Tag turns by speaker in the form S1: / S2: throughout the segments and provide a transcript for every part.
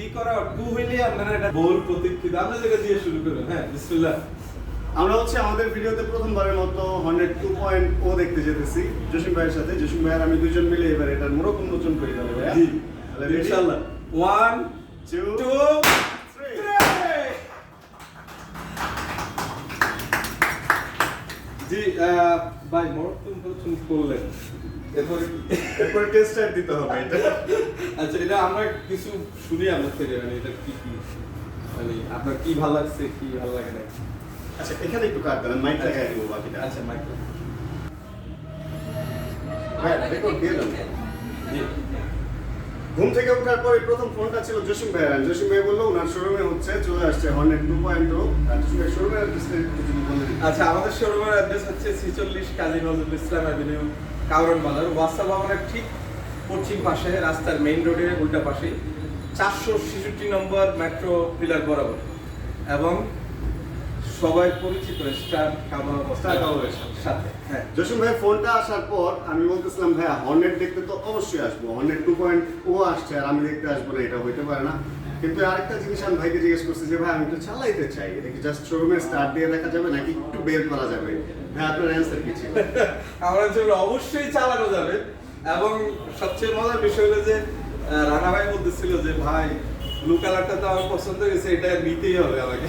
S1: Three করা two হইলে আপনারা এটা বহুল প্রতীক্ষিত আমরা জায়গা দিয়ে শুরু করেন হ্যাঁ বিসমিল্লাহ।
S2: আমরা হচ্ছে আমাদের ভিডিওতে প্রথমবারের মতো হান্ড্রেড টু পয়েন্ট ও দেখতে যেতেছি জসিম ভাইয়ের সাথে। জসিম ভাইয়ের আমি দুজন মিলে এবার এটার মোড়ক উন্মোচন করে দেবো ভাইয়া।
S1: ওয়ান টু জি ভাই মোট তুমি করলেন। এরপরে
S2: এরপরে টেস্ট টাইপ দিতে হবে এটা।
S1: আচ্ছা এটা আমরা কিছু শুনি আপনার থেকে মানে এটা কি কি? মানে আপনার কি ভালো লাগছে কি ভালো লাগে না?
S2: আচ্ছা এখানে একটু কাট দেন মাইক লাগাই দিব বাকিটা।
S1: আচ্ছা মাইক্রো
S2: হ্যাঁ রেকর্ড দিয়ে
S1: জি।
S2: ঘুম থেকে ওঠার পরে প্রথম ফোনটা ছিল জসিম ভাইয়ের জসিম ভাই বলল, ওনার শোরুমে হচ্ছে, চলে আসছে হান্ড্রেড টু পয়েন্ট ভাই শোরুমের।
S1: আচ্ছা আমাদের শোরুমের অ্যাড্রেস হচ্ছে ছিচল্লিশ কাজী নজরুল ইসলাম অ্যাভিনিউ কাউরন বাজার। ওয়াসা ভবনের ঠিক পশ্চিম পাশে, রাস্তার মেইন রোডের উল্টা পাশে চারশো ছেষট্টি নম্বর মেট্রো পিলার বরাবর। এবং সবাই পরিচিত স্টার সাথে। হ্যাঁ।
S2: জসিম ভাই ফোনটা আসার পর আমি বলতেছিলাম ভাইয়া হর্নেট দেখতে তো অবশ্যই আসব। হর্নেট টু পয়েন্ট ও আসছে আর আমি দেখতে আসব না এটা হইতে পারে না। কিন্তু আরেকটা জিনিস আমি ভাইকে জিজ্ঞেস করছি যে ভাই আমি তো চালাইতে চাই। এটা কি জাস্ট শোরুমে স্টার্ট দিয়ে দেখা যাবে নাকি একটু বের করা যাবে? ভাই আপনার অ্যান্সার কি ছিল?
S1: আমার জন্য অবশ্যই চালানো যাবে। এবং সবচেয়ে মজার বিষয় হলো যে রানা ভাই বলতেছিল যে ভাই ব্লু কালারটা তো আমার পছন্দ হয়েছে এটা নিতেই হবে আমাকে।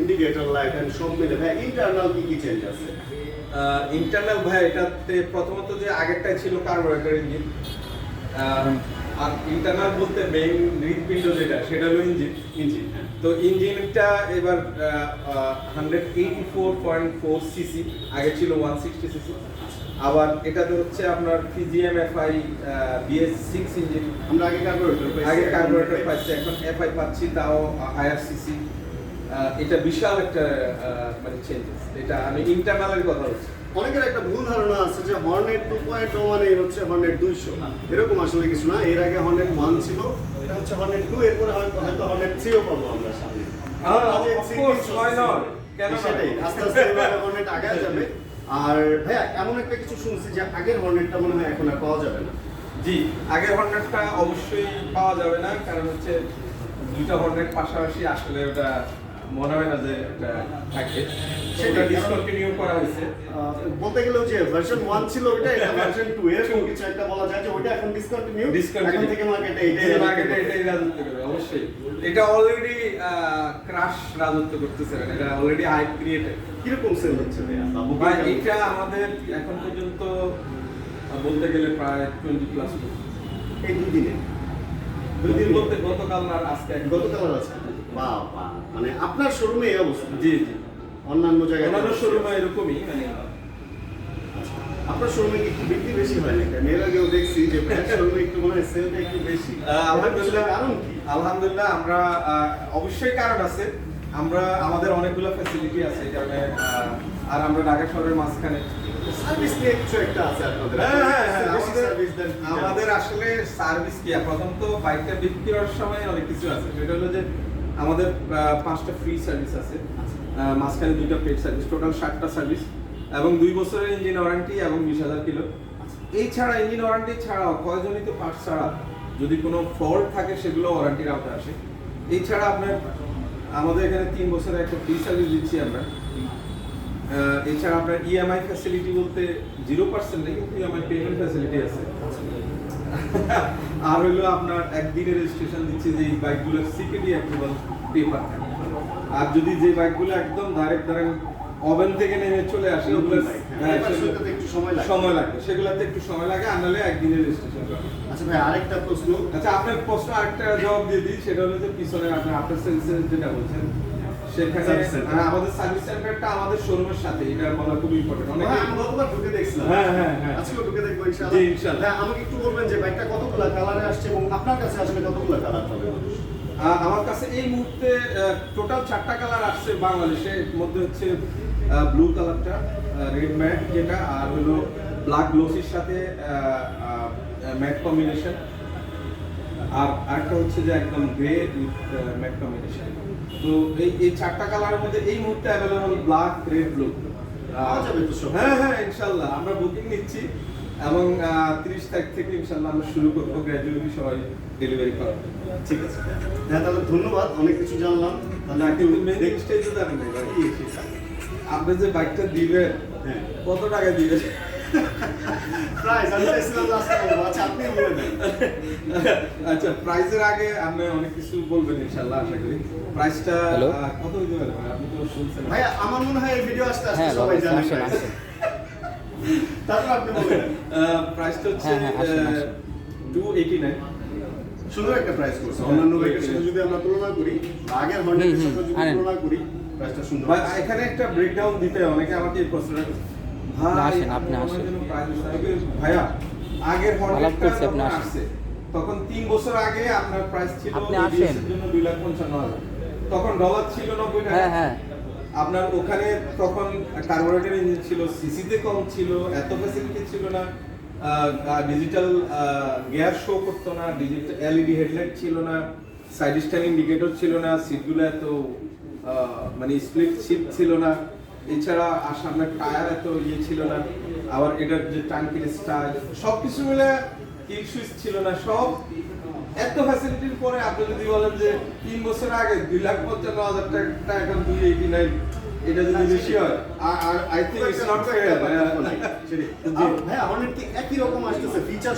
S2: ইন্ডিকেটর লাইট এন্ড সব মিলে। ভাই ইন্টারনাল কি কি চেঞ্জ আছে?
S1: ইন্টারনাল ভাই এটাতে প্রথমত যে আগেরটাই ছিল কার্বোরেটর ইঞ্জিন আর ইন্টারনাল বলতে মেইন হৃদপিণ্ড যেটা সেটা হলো ইঞ্জিন
S2: ইঞ্জিন হ্যাঁ।
S1: তো ইঞ্জিনটা এবার hundred eighty four point four CC আগে ছিল ওয়ান সিক্সটি সিসি আবার এটাতে হচ্ছে আপনার PGM FI BS six engine
S2: আমরা আগে কার্বোরেটর
S1: আগে কার্বোরেটর পাচ্ছি এখন এফআই পাচ্ছি তাও হায়ার সিসি এটা বিশাল একটা মানে চেঞ্জেস এটা আমি ইন্টারনালের কথা বলছি।
S2: অনেকের একটা ভুল ধারণা আছে যে হর্নেট টু পয়েন্ট মানে হচ্ছে হর্নেট দুইশো। এরকম আসলে কিছু না এর আগে হর্নেট ওয়ান ছিল এটা হচ্ছে হর্নেট টু এরপরে হয়তো হর্নেট থ্রিও পাবো আমরা সামনে।
S1: হ্যাঁ,
S2: আস্তে আস্তে হর্নেট আগায় যাবে। আর ভাইয়া এমন একটা কিছু শুনছি যে আগের হর্নেটটা মনে হয় এখন আর পাওয়া যাবে না।
S1: জি আগের হর্নেটটা অবশ্যই পাওয়া যাবে না কারণ হচ্ছে দুইটা হর্নেট পাশাপাশি আসলে ওটা মনে হয় না যে এটা থাকে। সেটা ডিসকন্টিনিউ করা হয়েছে।
S2: বলতে গেলেও যে ভার্সন ওয়ান ছিল ওইটা এটা ভার্সন টু এরকম কিছু একটা বলা যায় যে ওইটা এখন ডিসকন্টিনিউ। এখন থেকে মার্কেটে এটাই
S1: মার্কেটে এটাই রাজত্ব করবে অবশ্যই। এটা অলরেডি ক্রাশ রাজত্ব করতেছে মানে এটা অলরেডি হাইপ ক্রিয়েটেড
S2: কীরকম সেল হচ্ছে
S1: ভাই এটা আমাদের এখন পর্যন্ত বলতে গেলে প্রায় টোয়েন্টি প্লাস
S2: এই দুই দিনে দুই
S1: দুদিন বলতে গতকাল না আজকে
S2: গতকাল বাহ বাহ মানে আপনার শোরুমে এই অবস্থা?
S1: জি জি।
S2: অন্যান্য জায়গায়
S1: অন্যান্য শোরুমে এরকমই মানে
S2: আপনার শোরুমে কি একটু বিক্রি বেশি হয় না কেন এর আগেও দেখছি যে শোরুমে একটু মনে হয় সেলটা একটু বেশি।
S1: আলহামদুলিল্লাহ।
S2: কারণ কি?
S1: আলহামদুলিল্লাহ আমরা অবশ্যই কারণ আছে। আমরা আমাদের অনেকগুলো ফ্যাসিলিটি আছে এই কারণে আর আমরা ঢাকা শহরের মাঝখানে।
S2: সার্ভিস নিয়ে কিছু একটা আছে আপনাদের।
S1: হ্যাঁ, হ্যাঁ, হ্যাঁ, আমাদের- আসলে সার্ভিস কি? প্রথম তো বাইকটা বিক্রি করার সময় অনেক কিছু আছে। সেটা হলো যে আমাদের পাঁচটা ফ্রি সার্ভিস আছে। মাঝখানে দুইটা পেড সার্ভিস টোটাল ষাটটা সার্ভিস এবং দুই বছরের ইঞ্জিন ওয়ারেন্টি এবং বিশ হাজার কিলো এই ছাড়া ইঞ্জিন ওয়ারেন্টি ছাড়াও কয়জনিত পার্টস ছাড়া যদি কোনো ফল্ট থাকে সেগুলো ওয়ারেন্টির আওতায় আসে। এছাড়া আপনার আমাদের এখানে তিন বছরের একটা ফ্রি সার্ভিস দিচ্ছি আমরা। এছাড়া আপনার ইএমআই ফ্যাসিলিটি বলতে জিরো পার্সেন্ট নেই কিন্তু ইএমআই পেমেন্ট ফ্যাসিলিটি আছে। আর হলো আপনার একদিনের রেজিস্ট্রেশন দিচ্ছে যে এই বাইকগুলো সিকিউরিটি অ্যাপ্রুভাল পেপার থাকে। আর যদি যে বাইকগুলো একদম ডাইরেক্ট ধরেন ওভেন থেকে নেমে চলে আসে ওগুলো
S2: হ্যাঁ, সময় লাগে।
S1: সময় লাগে। সেগুলোতে একটু সময় লাগে আর নাহলে একদিনের রেজিস্ট্রেশন করা
S2: আচ্ছা ভাই আরেকটা প্রশ্ন।
S1: আচ্ছা আপনার প্রশ্ন আরেকটা জবাব দিয়ে দিই সেটা হলো যে পিছনে আপনার আফটার সার্ভিসের যেটা বলছেন সেখানে। হ্যাঁ, আমাদের সার্ভিস সেন্টারটা আমাদের শোরুমের সাথে এটা বলা খুব ইম্পর্টেন্ট অনেক
S2: ঢুকে দেখছিলাম
S1: হ্যাঁ, হ্যাঁ, হ্যাঁ।
S2: আজকেও ঢুকে দেখব ইনশাআল্লাহ
S1: ইনশাআল্লাহ।
S2: হ্যাঁ আমাকে একটু বলবেন যে বাইকটা কতগুলা কালারে আসছে এবং আপনার কাছে আসলে কতগুলা কালার পাবে
S1: আমার কাছে এই মুহূর্তে টোটাল চারটা কালার আসছে বাংলাদেশে মধ্যে হচ্ছে ব্লু কালারটা রেড ম্যাট যেটা আর হলো ব্ল্যাক গ্লোসির সাথে ম্যাট কম্বিনেশন আর আরেকটা হচ্ছে যে একদম গ্রে উইথ ম্যাট কম্বিনেশন তো এই এই চারটা কালারের মধ্যে এই মুহূর্তে অ্যাভেলেবল ব্ল্যাক রেড ব্লু? হ্যাঁ হ্যাঁ ইনশাল্লাহ। আমরা বুকিং নিচ্ছি এবং তিরিশ তারিখ থেকে ইনশাল্লাহ আমরা শুরু করব গ্র্যাজুয়ালি সবাই ডেলিভারি করা
S2: ঠিক আছে। হ্যাঁ তাহলে ধন্যবাদ। অনেক কিছু জানলাম। তাহলে
S1: কিন্তু মেন জিনিসটাই তো জানেন আপনি যে বাইকটা দিবেন
S2: হ্যাঁ।
S1: কত টাকা দিবেন?
S2: আচ্ছা আপনি বলে দেন
S1: আচ্ছা প্রাইসের আগে আপনি অনেক কিছু বলবেন ইনশাল্লাহ আশা করি। প্রাইসটা কত হইতে পারে আপনি তো শুনছেন।
S2: ভাইয়া আমার মনে হয় এই ভিডিও আসতে আসতে
S3: হ্যাঁ
S2: সবাই
S3: বাবা,
S2: জানে
S3: আসেন
S2: price।
S3: আসেন।
S2: তারপর আপনি বলে
S1: প্রাইসটা হচ্ছে
S3: হ্যাঁ, হ্যাঁ, আসেন, আসেন।
S1: টু এইটি নাইন
S2: সুন্দর একটা প্রাইস করছে। অন্যান্য বাইকের সাথে যদি আমরা তুলনা করি আগের হর্নেটের সাথে যদি তুলনা করি প্রাইসটা সুন্দর।
S1: এখানে একটা ব্রেকডাউন দিতে অনেকে আমাকে এই প্রশ্নটা
S3: আসেন, আপনি আসেন।
S1: ভাইয়া আগের
S3: আলাপ করছি, আপনি আসেন।
S1: তখন তিন বছর আগে আপনার প্রাইস ছিল
S3: আপনি আসেন।
S1: জন্য দুই লাখ পঞ্চান্ন হাজার তখন ডলার ছিল নব্বই টাকা
S3: হ্যাঁ হ্যাঁ
S1: আপনার ওখানে তখন কার্বোরেটর ইঞ্জিন ছিল সিসিতে কম ছিল এত ফ্যাসিলিটি ছিল না ডিজিটাল গিয়ার শো করতো না ডিজিটাল এলইডি হেডলাইট ছিল না সাইড স্ট্যান্ড ইন্ডিকেটর ছিল না সিটগুলো এত মানে স্প্লিট সিট ছিল না এছাড়া আর সামনে টায়ার এত ইয়ে ছিল না আবার এটার যে টাঙ্কির স্টাইল সব কিছু মিলে কিল সুইচ ছিল না সব এত ফ্যাসিলিটির পরে আপনি যদি বলেন যে তিন বছর আগে দুই লাখ পঞ্চান্ন হাজার টাকা এখন দুই এইটি নাইন এটা যদি বেশি হয় আর I think it's not fair
S2: Hornet কি একই রকম আসতেছে ফিচার